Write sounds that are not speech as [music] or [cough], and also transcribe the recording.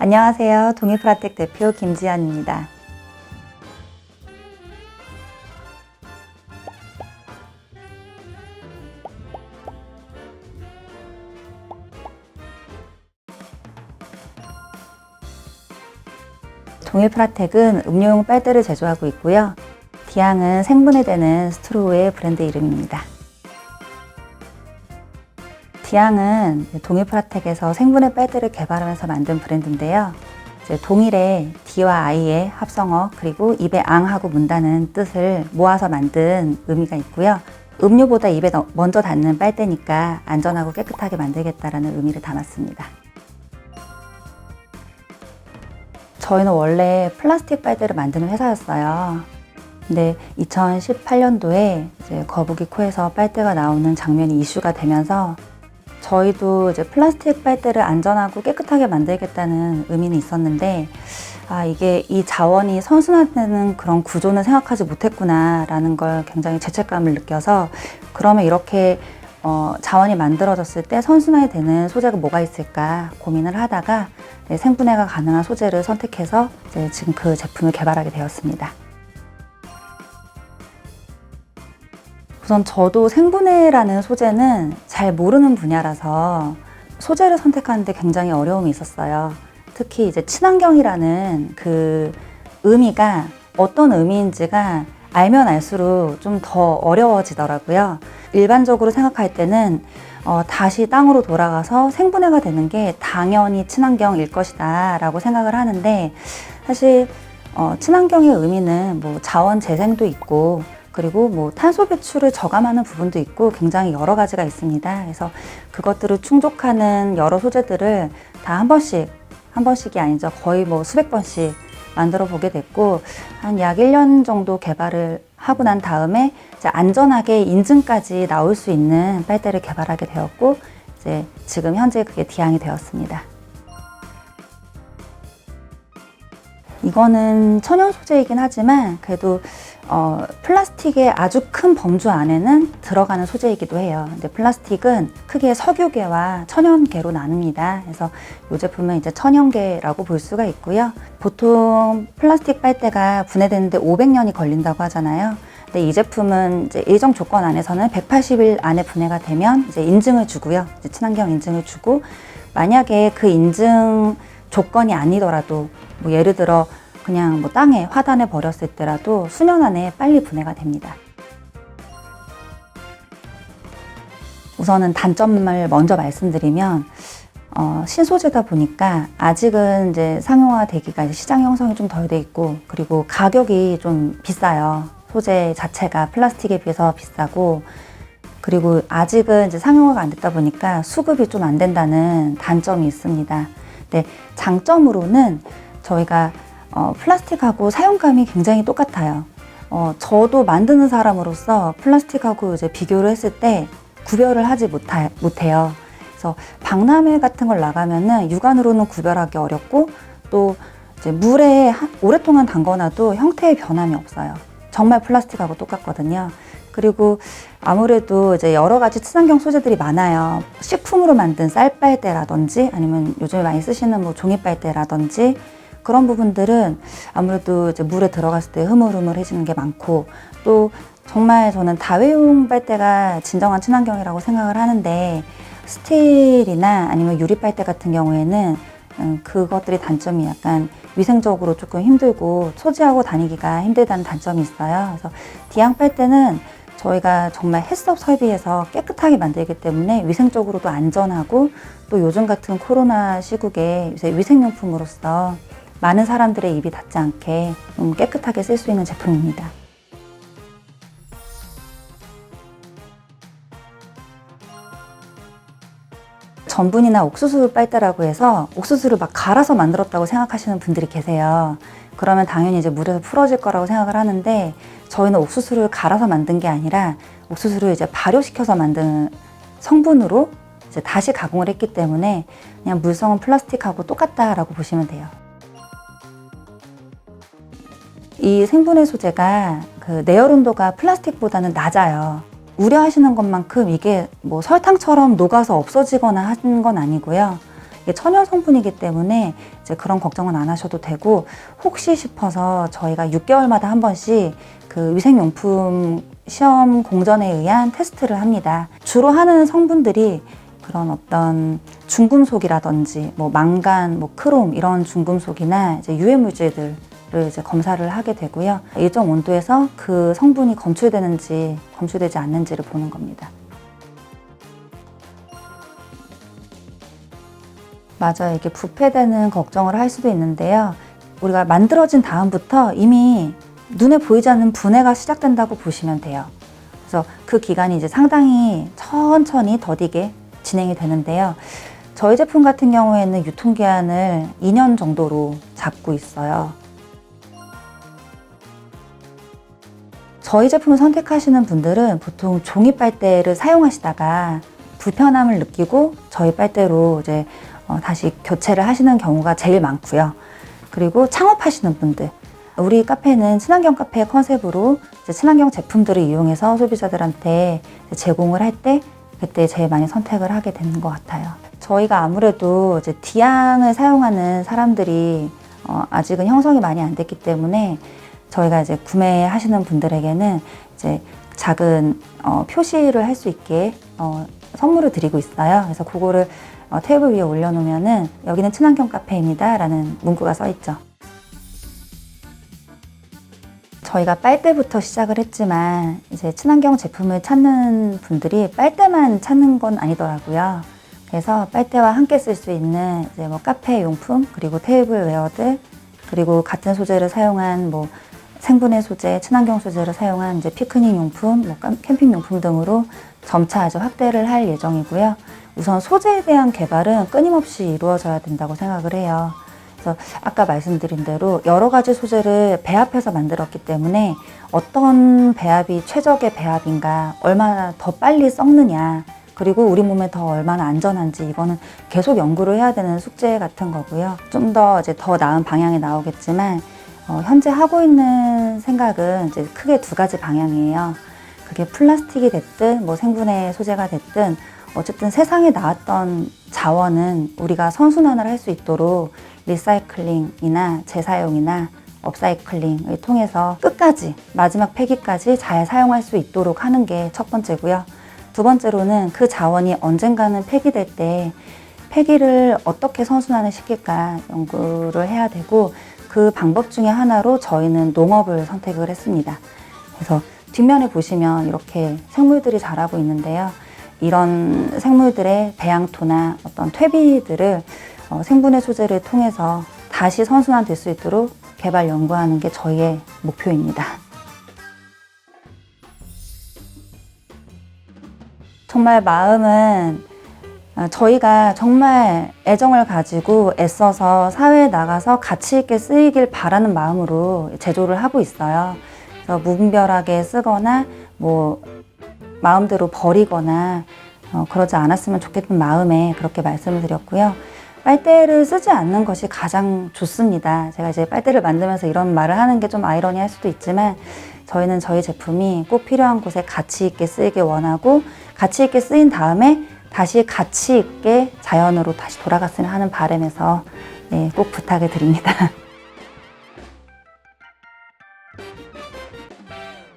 안녕하세요. 동일프라텍 대표 김지연입니다. 동일프라텍은 음료용 빨대를 제조하고 있고요. 디앙은 생분해되는 스트로우의 브랜드 이름입니다. 디앙은 동일 프라텍에서 생분해 빨대를 개발하면서 만든 브랜드인데요. 동일의 D와 I의 합성어 그리고 입에 앙하고 문다는 뜻을 모아서 만든 의미가 있고요. 음료보다 입에 더- 먼저 닿는 빨대니까 안전하고 깨끗하게 만들겠다라는 의미를 담았습니다. 저희는 원래 플라스틱 빨대를 만드는 회사였어요. 근데 2018년도에 이제 거북이 코에서 빨대가 나오는 장면이 이슈가 되면서 저희도 이제 플라스틱 빨대를 안전하고 깨끗하게 만들겠다는 의미는 있었는데 아 이게 이 자원이 선순환되는 그런 구조는 생각하지 못했구나라는 걸 굉장히 죄책감을 느껴서 그러면 이렇게 어, 자원이 만들어졌을 때 선순환이 되는 소재가 뭐가 있을까 고민을 하다가 네, 생분해가 가능한 소재를 선택해서 지금 그 제품을 개발하게 되었습니다. 우선 저도 생분해라는 소재는 잘 모르는 분야라서 소재를 선택하는데 굉장히 어려움이 있었어요. 특히 이제 친환경이라는 그 의미가 어떤 의미인지가 알면 알수록 좀 더 어려워지더라고요. 일반적으로 생각할 때는 어, 다시 땅으로 돌아가서 생분해가 되는 게 당연히 친환경일 것이다 라고 생각을 하는데 사실 어, 친환경의 의미는 뭐 자원 재생도 있고 그리고 뭐 탄소 배출을 저감하는 부분도 있고 굉장히 여러 가지가 있습니다. 그래서 그것들을 충족하는 여러 소재들을 다 한 번씩 한 번씩이 아니죠. 거의 뭐 수백 번씩 만들어 보게 됐고 한 약 1년 정도 개발을 하고 난 다음에 이제 안전하게 인증까지 나올 수 있는 빨대를 개발하게 되었고 이제 지금 현재 그게 디앙이 되었습니다. 이거는 천연 소재이긴 하지만 그래도 어, 플라스틱의 아주 큰 범주 안에는 들어가는 소재이기도 해요. 근데 플라스틱은 크게 석유계와 천연계로 나눕니다. 그래서 이 제품은 이제 천연계라고 볼 수가 있고요. 보통 플라스틱 빨대가 분해되는데 500년이 걸린다고 하잖아요. 근데 이 제품은 이제 일정 조건 안에서는 180일 안에 분해가 되면 이제 인증을 주고요. 이제 친환경 인증을 주고 만약에 그 인증 조건이 아니더라도 뭐 예를 들어 그냥 뭐 땅에 화단에 버렸을 때라도 수년 안에 빨리 분해가 됩니다. 우선은 단점을 먼저 말씀드리면 어, 신소재다 보니까 아직은 이제 상용화 되기가 이제 시장 형성이 좀 덜 돼 있고 그리고 가격이 좀 비싸요. 소재 자체가 플라스틱에 비해서 비싸고 그리고 아직은 이제 상용화가 안 됐다 보니까 수급이 좀 안 된다는 단점이 있습니다. 근데 장점으로는 저희가 어, 플라스틱하고 사용감이 굉장히 똑같아요. 어, 저도 만드는 사람으로서 플라스틱하고 이제 비교를 했을 때 구별을 하지 못하, 못해요. 그래서 박람회 같은 걸 나가면은 육안으로는 구별하기 어렵고 또 이제 물에 하- 오랫동안 담궈놔도 형태의 변함이 없어요. 정말 플라스틱하고 똑같거든요. 그리고 아무래도 이제 여러 가지 친환경 소재들이 많아요. 식품으로 만든 쌀 빨대라든지 아니면 요즘에 많이 쓰시는 뭐 종이 빨대라든지 그런 부분들은 아무래도 이제 물에 들어갔을 때 흐물흐물해지는 게 많고 또 정말 저는 다회용 빨대가 진정한 친환경이라고 생각을 하는데 스틸이나 아니면 유리 빨대 같은 경우에는 음, 그것들이 단점이 약간 위생적으로 조금 힘들고 소지하고 다니기가 힘들다는 단점이 있어요. 그래서 디앙 빨대는 저희가 정말 햇섭 설비에서 깨끗하게 만들기 때문에 위생적으로도 안전하고 또 요즘 같은 코로나 시국에 요새 위생용품으로서 많은 사람들의 입이 닿지 않게 좀 깨끗하게 쓸 수 있는 제품입니다. 전분이나 옥수수 빨대라고 해서 옥수수를 막 갈아서 만들었다고 생각하시는 분들이 계세요. 그러면 당연히 이제 물에서 풀어질 거라고 생각을 하는데 저희는 옥수수를 갈아서 만든 게 아니라 옥수수를 이제 발효시켜서 만든 성분으로 이제 다시 가공을 했기 때문에 그냥 물성은 플라스틱하고 똑같다라고 보시면 돼요. 이 생분해 소재가 그 내열 온도가 플라스틱보다는 낮아요. 우려하시는 것만큼 이게 뭐 설탕처럼 녹아서 없어지거나 하는 건 아니고요. 이게 천연 성분이기 때문에 이제 그런 걱정은 안 하셔도 되고 혹시 싶어서 저희가 6개월마다 한 번씩 그 위생용품 시험 공전에 의한 테스트를 합니다. 주로 하는 성분들이 그런 어떤 중금속이라든지 뭐 망간, 뭐 크롬 이런 중금속이나 이제 유해 물질들 을 이제 검사를 하게 되고요. 일정 온도에서 그 성분이 검출되는지 검출되지 않는지를 보는 겁니다. 맞아요. 이게 부패되는 걱정을 할 수도 있는데요. 우리가 만들어진 다음부터 이미 눈에 보이지 않는 분해가 시작된다고 보시면 돼요. 그래서 그 기간이 이제 상당히 천천히 더디게 진행이 되는데요. 저희 제품 같은 경우에는 유통기한을 2년 정도로 잡고 있어요. 저희 제품을 선택하시는 분들은 보통 종이 빨대를 사용하시다가 불편함을 느끼고 저희 빨대로 이제 어, 다시 교체를 하시는 경우가 제일 많고요. 그리고 창업하시는 분들. 우리 카페는 친환경 카페 컨셉으로 친환경 제품들을 이용해서 소비자들한테 제공을 할 때 그때 제일 많이 선택을 하게 되는 것 같아요. 저희가 아무래도 이제 디앙을 사용하는 사람들이 어, 아직은 형성이 많이 안 됐기 때문에 저희가 이제 구매하시는 분들에게는 이제 작은 어, 표시를 할 수 있게 어, 선물을 드리고 있어요. 그래서 그거를 어, 테이블 위에 올려놓으면은 여기는 친환경 카페입니다라는 문구가 써 있죠. 저희가 빨대부터 시작을 했지만 이제 친환경 제품을 찾는 분들이 빨대만 찾는 건 아니더라고요. 그래서 빨대와 함께 쓸 수 있는 이제 뭐 카페 용품 그리고 테이블 웨어들 그리고 같은 소재를 사용한 뭐 생분해 소재, 친환경 소재를 사용한 이제 피크닉 용품, 뭐 깜- 캠핑 용품 등으로 점차 이제 확대를 할 예정이고요. 우선 소재에 대한 개발은 끊임없이 이루어져야 된다고 생각을 해요. 그래서 아까 말씀드린 대로 여러 가지 소재를 배합해서 만들었기 때문에 어떤 배합이 최적의 배합인가, 얼마나 더 빨리 썩느냐, 그리고 우리 몸에 더 얼마나 안전한지 이거는 계속 연구를 해야 되는 숙제 같은 거고요. 좀 더 이제 더 나은 방향이 나오겠지만 어, 현재 하고 있는 생각은 이제 크게 두 가지 방향이에요. 그게 플라스틱이 됐든 뭐 생분해 소재가 됐든 어쨌든 세상에 나왔던 자원은 우리가 선순환을 할 수 있도록 리사이클링이나 재사용이나 업사이클링을 통해서 끝까지 마지막 폐기까지 잘 사용할 수 있도록 하는 게 첫 번째고요. 두 번째로는 그 자원이 언젠가는 폐기될 때 폐기를 어떻게 선순환을 시킬까 연구를 해야 되고 그 방법 중에 하나로 저희는 농업을 선택을 했습니다. 그래서 뒷면에 보시면 이렇게 생물들이 자라고 있는데요. 이런 생물들의 배양토나 어떤 퇴비들을 어, 생분해 소재를 통해서 다시 선순환 될 수 있도록 개발 연구하는 게 저희의 목표입니다. 정말 마음은 어, 저희가 정말 애정을 가지고 애써서 사회에 나가서 가치 있게 쓰이길 바라는 마음으로 제조를 하고 있어요. 그래서 무분별하게 쓰거나 뭐 마음대로 버리거나 어, 그러지 않았으면 좋겠는 마음에 그렇게 말씀을 드렸고요. 빨대를 쓰지 않는 것이 가장 좋습니다. 제가 이제 빨대를 만들면서 이런 말을 하는 게 좀 아이러니할 수도 있지만 저희는 저희 제품이 꼭 필요한 곳에 가치 있게 쓰이길 원하고 가치 있게 쓰인 다음에 다시 가치 있게 자연으로 다시 돌아갔으면 하는 바람에서 네, 꼭 부탁을 드립니다. [laughs]